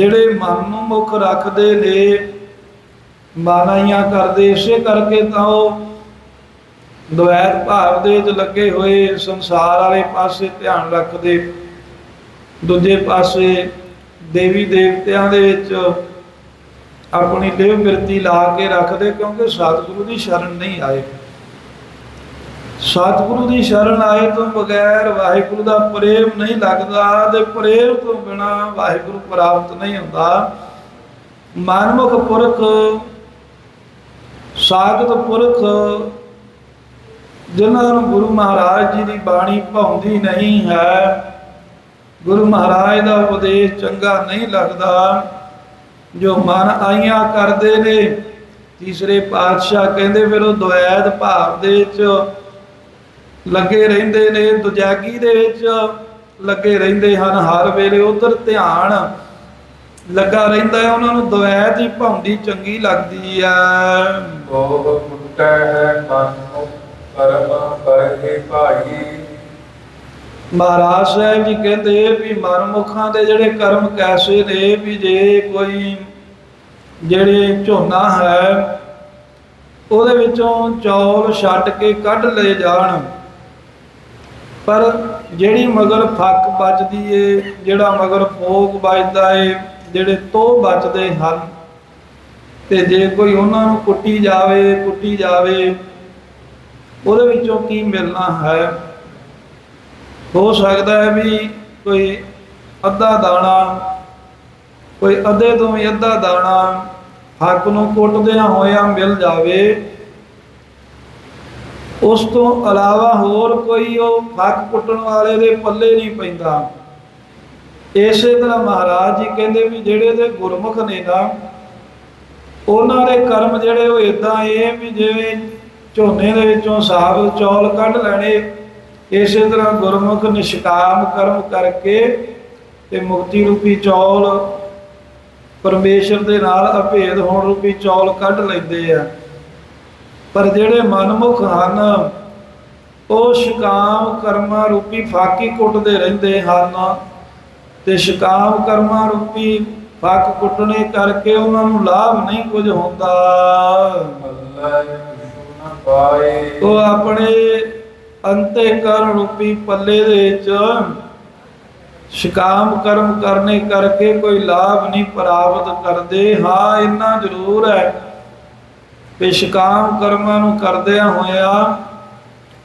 ਜਿਹੜੇ ਮਨ ਨੂੰ ਮੁੱਖ ਰੱਖਦੇ ਨੇ, ਮਾਨਾਈਆਂ ਕਰਦੇ, ਇਸੇ ਕਰਕੇ ਤਾਂ ਉਹ ਦੁਐਤ ਭਾਵ ਦੇ ਵਿੱਚ ਲੱਗੇ ਹੋਏ ਸੰਸਾਰ ਵਾਲੇ ਪਾਸੇ ਧਿਆਨ ਰੱਖਦੇ। ਦੂਜੇ ਪਾਸੇ ਦੇਵੀ ਦੇਵਤਿਆਂ ਦੇ ਵਿੱਚ ਆਪਣੀ ਦੇਵ ਬਿਰਤੀ ਲਾ ਕੇ ਰੱਖਦੇ, ਕਿਉਂਕਿ ਸਤਿਗੁਰੂ ਦੀ ਸ਼ਰਨ ਨਹੀਂ ਆਏ। ਸਤਿਗੁਰੂ ਦੀ ਸ਼ਰਨ ਆਏ ਤੋਂ ਬਗੈਰ ਵਾਹਿਗੁਰੂ ਦਾ ਪ੍ਰੇਮ ਨਹੀਂ ਲੱਗਦਾ ਤੇ ਪ੍ਰੇਮ ਤੋਂ ਬਿਨਾ ਵਾਹਿਗੁਰੂ ਪ੍ਰਾਪਤ ਨਹੀਂ ਹੁੰਦਾ। ਮਨਮੁਖ ਪੁਰਖ, ਸਾਗਤ ਪੁਰਖ, ਜਿਨ੍ਹਾਂ ਨੂੰ ਗੁਰੂ ਮਹਾਰਾਜ ਜੀ ਦੀ ਬਾਣੀ ਭਾਉਂਦੀ ਨਹੀਂ ਹੈ, ਗੁਰੂ ਮਹਾਰਾਜ ਦਾ ਉਪਦੇਸ਼ ਚੰਗਾ ਨਹੀਂ ਲੱਗਦਾ। ਜੋ ਮਨ ਆਈਆਂ ਕਰਦੇ ਨੇ, ਤੀਸਰੇ ਪਾਤਸ਼ਾਹ ਕਹਿੰਦੇ ਫਿਰ ਉਹ ਦੁਐਤ ਭਾਵ ਦੇ ਵਿੱਚ ਲੱਗੇ ਰਹਿੰਦੇ ਨੇ ਦੁਜਾਗੀ ਦੇ ਵਿੱਚ? ਲੱਗੇ ਰਹਿੰਦੇ ਹਨ ਹਰ ਵੇਲੇ ਉਧਰ ਧਿਆਨ। ਲੱਗਾ ਰਹਿੰਦਾ ਹੈ ਉਹਨਾਂ ਨੂੰ ਦੁਐਤ ਹੀ ਭਾਉਂਦੀ ਚੰਗੀ ਲੱਗਦੀ ਹੈ। ਬਹੁਤ ਮੁੱਟਾ ਹੈ ਮਨ ਨੂੰ ਕਰਮ ਕਰਕੇ ਭਾਈ। ਮਹਾਰਾਜ ਸਾਹਿਬ ਜੀ ਕਹਿੰਦੇ ਵੀ ਮਨਮੁਖਾਂ ਦੇ ਜਿਹੜੇ ਕਰਮ ਕੈਸੇ ਨੇ ਵੀ ਜੇ ਕੋਈ ਜਿਹੜੇ ਝੋਨਾ ਹੈ ਉਹਦੇ ਵਿੱਚੋਂ ਚੌਲ ਛੱਡ ਕੇ ਕੱਢ ਲਏ ਜਾਣ। ਪਰ ਜਿਹੜੀ ਮਗਰ ਫੱਕ ਬਚਦੀ ਏ, ਜਿਹੜਾ ਮਗਰ ਫੋਕ ਬਚਦਾ ਏ, ਜਿਹੜੇ ਤੋ ਬਚਦੇ ਹਨ, ਤੇ ਜੇ ਕੋਈ ਉਹਨਾਂ ਨੂੰ ਕੁੱਟੀ ਜਾਵੇ ਕੁੱਟੀ ਜਾਵੇ, ਉਹਦੇ ਵਿੱਚੋਂ ਕੀ ਮਿਲਣਾ ਹੈ? ਹੋ ਸਕਦਾ ਹੈ ਵੀ ਕੋਈ ਅੱਧਾ ਦਾਣਾ, ਕੋਈ ਅੱਧੇ ਤੋਂ ਵੀ ਅੱਧਾ ਦਾਣਾ ਹੱਕ ਨੂੰ ਕੁੱਟਦਿਆਂ ਹੋਇਆਂ ਮਿਲ ਜਾਵੇ ਉਸ ਤੋਂ ਇਲਾਵਾ ਹੋਰ ਕੋਈ ਉਹ ਹੱਕ ਕੁੱਟਣ ਵਾਲੇ ਦੇ ਪੱਲੇ ਨਹੀਂ ਪੈਂਦਾ। ਇਸੇ ਤਰ੍ਹਾਂ ਮਹਾਰਾਜ ਜੀ ਕਹਿੰਦੇ ਵੀ ਜਿਹੜੇ ਦੇ ਗੁਰਮੁਖ ਨੇ ਨਾ, ਉਹਨਾਂ ਦੇ ਕਰਮ ਜਿਹੜੇ ਉਹ ਇਦਾਂ ਇਹ ਵੀ ਜਿਵੇਂ ਝੋਨੇ ਦੇ ਵਿੱਚੋਂ ਸਾਬਤ ਚੌਲ ਕੱਢ ਲੈਣੇ, ਇਸੇ ਤਰ੍ਹਾਂ ਗੁਰਮੁਖ ਨਿਸ਼ਕਾਮ ਕਰਮ ਕਰਕੇ ਤੇ ਮੁਕਤੀ ਰੂਪੀ ਚੌਲ ਪਰਮੇਸ਼ਰ ਦੇ ਨਾਲ ਅਭੇਦ ਹੋਣ ਰੂਪੀ ਚੌਲ ਕੱਢ ਲੈਂਦੇ ਆ। ਪਰ ਜਿਹੜੇ ਮਨਮੁਖ ਹਨ, ਉਹ ਸ਼ਿਕਾਮ ਕਰਮਾਂ ਰੂਪੀ ਫਾਕੀ ਕੁੱਟਦੇ ਰਹਿੰਦੇ ਹਨ। ਤੇ ਸ਼ਿਕਾਮ ਕਰਮਾਂ ਰੂਪੀ ਫੱਕ ਕੁੱਟਣੇ ਕਰਕੇ ਉਹਨਾਂ ਨੂੰ ਲਾਭ ਨਹੀਂ ਕੁਝ ਹੁੰਦਾ। ਉਹ ਆਪਣੇ ਅੰਤੇਕਰਨ ਰੂਪੀ ਪੱਲੇ ਦੇ ਵਿੱਚ ਸ਼ਿਕਾਮ ਕਰਮ ਕਰਨੇ ਕਰਕੇ ਕੋਈ ਲਾਭ ਨਹੀਂ ਪ੍ਰਾਪਤ ਕਰਦੇ। ਹਾਂ, ਇੰਨਾ ਜ਼ਰੂਰ ਹੈ ਕਿ ਸ਼ਿਕਾਮ ਕਰਮਾਂ ਨੂੰ ਕਰਦਿਆਂ ਹੋਇਆ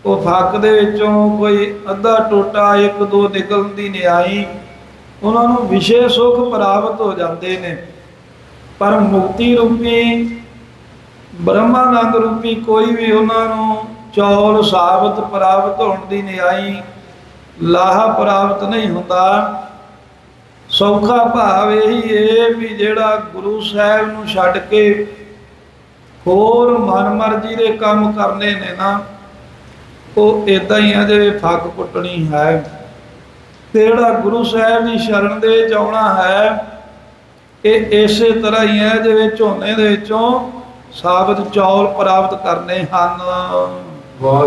ਉਹ ਫੱਕ ਦੇ ਵਿੱਚੋਂ ਕੋਈ ਅੱਧਾ ਟੋਟਾ ਇੱਕ ਦੋ ਨਿਕਲਣ ਦੀ ਨਿਆਈ ਉਹਨਾਂ ਨੂੰ ਵਿਸ਼ੇ ਸੁਖ ਪ੍ਰਾਪਤ ਹੋ ਜਾਂਦੇ ਨੇ। ਪਰ ਮੁਕਤੀ ਰੂਪੀ, ਬ੍ਰਹਮਾਨੰਦ ਰੂਪੀ ਕੋਈ ਵੀ ਉਹਨਾਂ ਨੂੰ ਚੌਲ ਸਾਬਤ ਪ੍ਰਾਪਤ ਹੋਣ ਦੀ ਨਿਆਈ ਲਾਹਾ ਪ੍ਰਾਪਤ ਨਹੀਂ ਹੁੰਦਾ। ਸੌਖਾ ਭਾਵ ਇਹੀ ਹੈ ਵੀ ਜਿਹੜਾ ਗੁਰੂ ਸਾਹਿਬ ਨੂੰ ਛੱਡ ਕੇ ਹੋਰ ਮਨਮਰਜ਼ੀ ਦੇ ਕੰਮ ਕਰਨੇ ਨੇ ਨਾ, ਉਹ ਇਦਾਂ ਹੀ ਆ ਜਿਵੇਂ ਫੱਕ ਕੁੱਟਣੀ ਹੈ। ਤੇ ਜਿਹੜਾ ਗੁਰੂ ਸਾਹਿਬ ਦੀ ਸ਼ਰਨ ਦੇ ਵਿੱਚ ਆਉਣਾ ਹੈ, ਇਹ ਇਸੇ ਤਰ੍ਹਾਂ ਹੀ ਹੈ ਜਿਵੇਂ ਝੋਨੇ ਦੇ ਵਿੱਚੋਂ ਸਾਬਤ ਚੌਲ ਪ੍ਰਾਪਤ ਕਰਨੇ ਹਨ। ਵਾਰ